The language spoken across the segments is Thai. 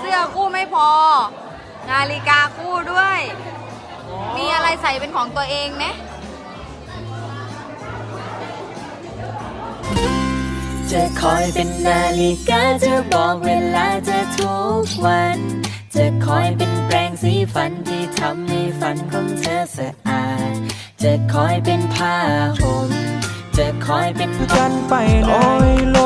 เสื้อคู่ไม่พอ นาฬิกาคู่ด้วย มีอะไรใส่เป็นของตัวเองไหมจะคอยเป็นนาฬิกาจะบอกเวลาเธอทุกวัน จะคอยเป็นแปรงสีฟันที่ทำให้ฟันของเธอสะอาด จะคอยเป็นผ้าห่มจะคอยเป็นกันไปไหนโอ้ยโลก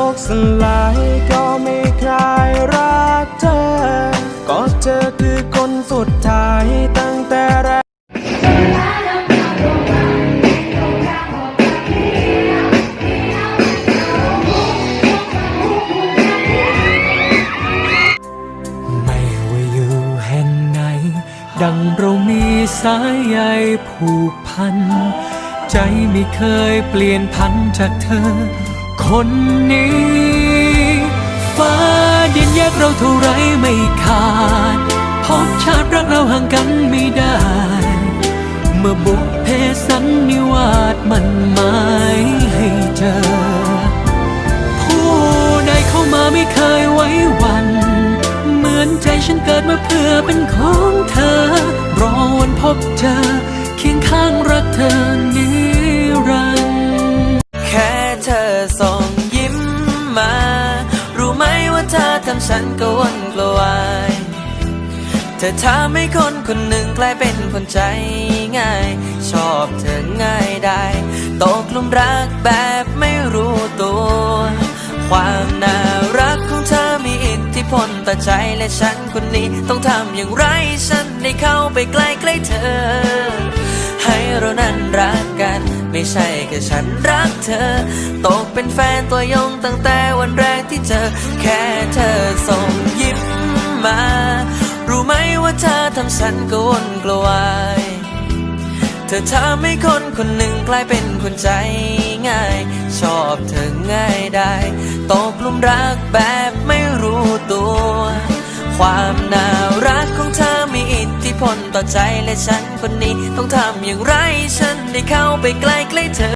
สล เธอคือคนสุดท้ายตั้งแต่แรกไม่ว่าอยู่แห่งไหนดังเรามีสายใยผูกพัน ใจไม่เคยเปลี่ยนพันจากเธอ คนนี้ เราเท่าไรไม่ขาด พบชาติรักเราห่างกันไม่ได้ เมื่อบุพเพสันนิวาสมันหมายให้เจอ ผู้ใดเข้ามาไม่เคยไว้วัน เหมือนใจฉันเกิดมาเพื่อเป็นของเธอ รอวันพบเจอ เคียงข้างรักเธอนิรันดร์แค่เธอส่ง ฉันกระวนกระวายเธอทำให้คนคนหนึ่งกลายเป็นคนใจง่าย ชอบเธอง่ายได้ตกหลุมรักแบบไม่รู้ตัว ความน่ารักของเธอมีอิทธิพลต่อใจและฉันคนนี้ต้องทำอย่างไรฉันได้เข้าไปใกล้ใกล้เธอ ให้เรานั้นรัก ไม่ใช่แค่ฉันรักเธอ ตกเป็นแฟนตัวยงตั้งแต่วันแรกที่เจอ แค่เธอส่งยิ้มมา รู้ไหมว่าเธอทำฉันกวนกระวายเธอทำให้คนคนหนึ่งกลายเป็นคนใจง่าย ชอบเธอง่ายได้ ตกหลุมรักแบบ ใจและฉันคนนี้ ต้องทำอย่างไรฉันได้เข้าไปใกล้ใกล้เธอ